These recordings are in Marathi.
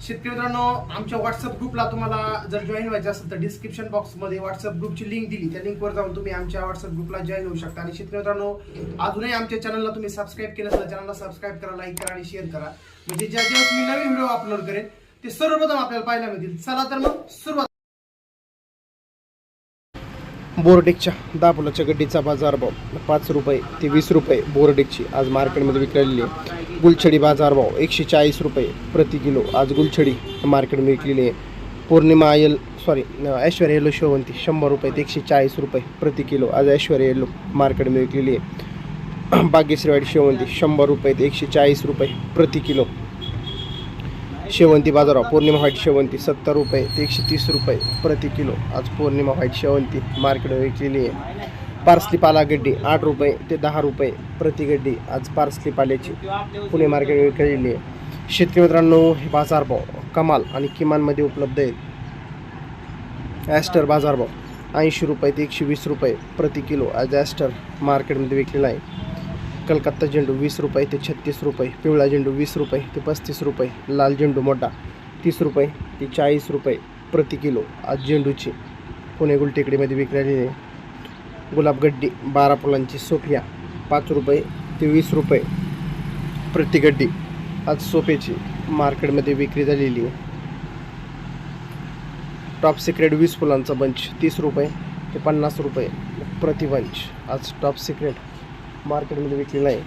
शेतकरी मित्रांनो आमच्या व्हॉट्सअप ग्रुपला तुम्हाला जर जॉईन व्हायचं असेल तर डिस्क्रिप्शन बॉक्समध्ये व्हॉट्सअप ग्रुपची लिंक दिली. त्या लिंकवर जाऊन तुम्ही आमच्या व्हॉट्सअप ग्रुपला जॉईन होऊ शकता. आणि शेतकरी मित्रांनो अजूनही आमच्या चॅनलला तुम्ही सबस्क्राईब केलं असेल चॅनलला सबस्क्राईब करा लाईक करा आणि शेअर करा. म्हणजे ज्या ज्या मी नवीन व्हिडिओ अपलोड करेन ते सर्वप्रथम आपल्याला पाहायला मिळतील. चला तर मग सुरुवात बोर्डेकच्या दहा फुलाच्या गड्डीचा बाजारभाव पाच रुपये ते वीस रुपये बोर्डेकची आज मार्केटमध्ये विकलेली आहे. गुलछडी बाजारभाव एकशे चाळीस रुपये प्रति किलो. आज गुलछडी मार्केटमध्ये विकलेली आहे. पौर्णिमा आयल सॉरी ऐश्वर्या येलो शेवंती शंभर रुपये ते एकशे चाळीस रुपये प्रति किलो. आज ऐश्वर्या येलो मार्केटमध्ये विकलेली आहे. बागेश्रीवाडी शेवंती शंभर रुपये ते एकशे चाळीस रुपये प्रति किलो. शेवंती बाजाराव पौर्णिमा व्हाईट शेवंती सत्तर रुपये ते एकशे तीस रुपये प्रति किलो. आज पौर्णिमा व्हाईट शेवंती मार्केट विकलेली आहे. पार्सली पाला गड्डी आठ रुपये ते दहा रुपये प्रति गड्डी. आज पार्सली पाल्याची पुणे मार्केट विकलेली आहे. शेतकरी मित्रांनो हे बाजारभाव कमाल आणि किमानमध्ये उपलब्ध आहेत. ॲस्टर बाजारभाव ऐंशी रुपये ते एकशे वीस रुपये प्रति किलो. आज ॲस्टर मार्केटमध्ये विकलेला आहे. कलकत्ता झेंडू वीस रुपये ते छत्तीस रुपये पिवळा झेंडू वीस रुपये ते पस्तीस रुपये लाल झेंडू मोठा तीस रुपये ते चाळीस रुपये प्रति किलो. आज झेंडूची पुणे गुलटेकडीमध्ये विकलेली आहे. गुलाबगड्डी बारा फुलांची सोफिया पाच रुपये ते वीस रुपये प्रति गड्डी. आज सोफेची मार्केटमध्ये विक्री झालेली आहे. टॉप सिक्रेट वीस फुलांचा बंच तीस रुपये ते पन्नास रुपये प्रतिबंच आज टॉप सिक्रेट मार्केटमध्ये विकलेला आहे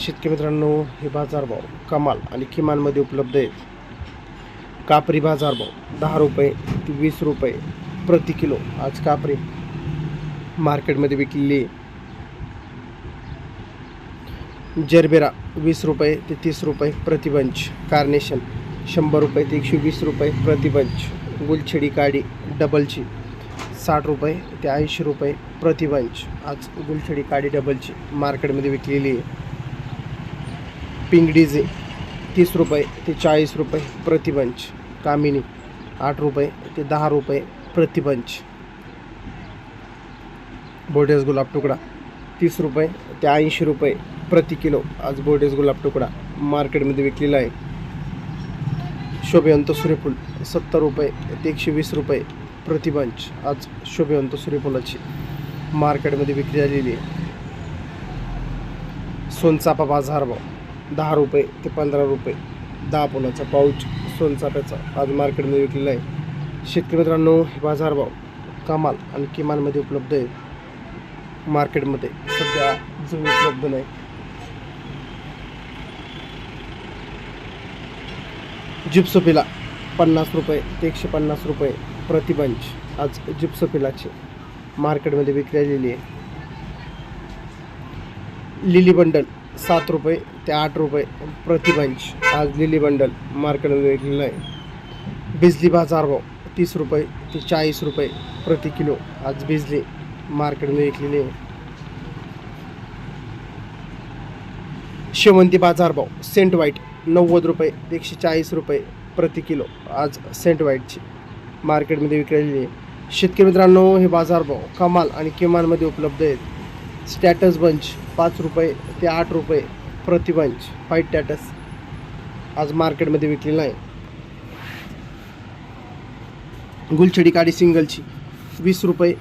शेतकरी मित्रांनो हे बाजारभाव कमाल आणि किमानमध्ये उपलब्ध आहेत. कापरी बाजारभाव दहा रुपये ते वीस रुपये प्रति किलो आज कापरी मार्केटमध्ये विकलेली जरबेरा वीस रुपये ते तीस रुपये प्रतिबंच कार्नेशन शंभर रुपये ते एकशे वीस रुपये प्रतिबंच गुलछडी काडी डबलची साठ रुपये ते ऐंशी रुपये प्रति बंच आज गुलछडी काडी डबलची मार्केटमध्ये विकलेली आहे. पिंगडीजे तीस रुपये ते चाळीस रुपये प्रति बंच कामिनी आठ रुपये ते दहा रुपये प्रति बंच बोर्डेस गुलाब तुकडा तीस रुपये ते ऐंशी रुपये प्रति किलो आज बोर्डेस गुलाब तुकडा मार्केटमध्ये विकलेला आहे. शोभयंत सूर्यफूल सत्तर रुपये ते एकशे वीस रुपये प्रति आज शोभेवंत सूर्यफुलाची मार्केटमध्ये विक्री झालेली आहे. सोनचापा बाजारभाव दहा रुपये ते पंधरा रुपये. दहा फुलाचा पाऊच सोनचाप्याचा आज मार्केटमध्ये विकलेला आहे. शेतकरी मित्रांनो हे बाजारभाव कमाल आणि किमानमध्ये उपलब्ध आहे मार्केटमध्ये सध्या जो उपलब्ध नाही. जिप्सोपीला पन्नास रुपये ते एकशे पन्नास रुपये. प्रतिबंच आज जिप्सोपिलाची मार्केटमध्ये विक्री आलेली आहे. लिली बंडल सात रुपये ते आठ रुपये प्रतिबंच आज लिली बंडल मार्केटमध्ये विकलेलं आहे. बिजली बाजारभाव तीस रुपये ते चाळीस रुपये प्रति किलो आज बिजली मार्केटमध्ये विकलेली आहे. शेवंती बाजारभाव सेंट व्हाईट नव्वद रुपये ते एकशे चाळीस रुपये प्रति किलो आज सेंट व्हाईटची. मार्केटमध्ये विकलेली आहे. शेतकरी मित्रांनो हे बाजारभाव कमाल आणि किमानमध्ये उपलब्ध आहेत. स्टॅटस बंच पाच रुपये ते आठ रुपये प्रति बंच टॅटस आज मार्केटमध्ये विकलेला आहे. गुलछडी काडी सिंगलची वीस रुपये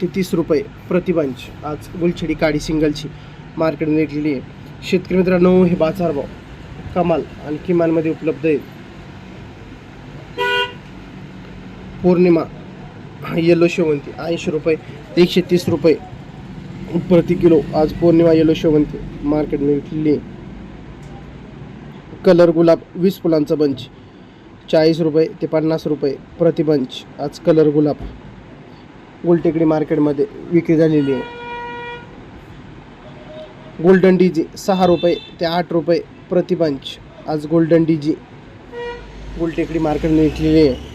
ते तीस रुपये प्रति बंच आज गुलछडी काडी सिंगलची मार्केटमध्ये विकलेली आहे. शेतकरी मित्रांनो हे बाजारभाव कमाल आणि किमानमध्ये उपलब्ध आहेत. पौर्णिमा येलो शेवंती ऐंशी रुपये एकशे तीस रुपये प्रति किलो. आज पौर्णिमा येलो शेवंती मार्केटमध्ये विकलेली आहे कलर गुलाब वीस फुलांचा बंच चाळीस रुपये ते पन्नास रुपये प्रति बंच आज कलर गुलाब. गोलटेकडी मार्केटमध्ये विक्री झालेली आहे. गोल्डन डीजी सहा रुपये ते आठ रुपये प्रति बंच आज गोल्डन डीजी गोलटेकडी मार्केटमध्ये विकलेली आहे.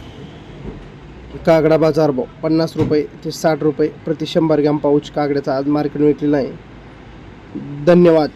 कागडा बाजार भाव पन्नास रुपये ते साठ रुपये प्रति शंभर ग्रॅम पाऊच कागड्याचा आज मार्केट विकलेला आहे धन्यवाद.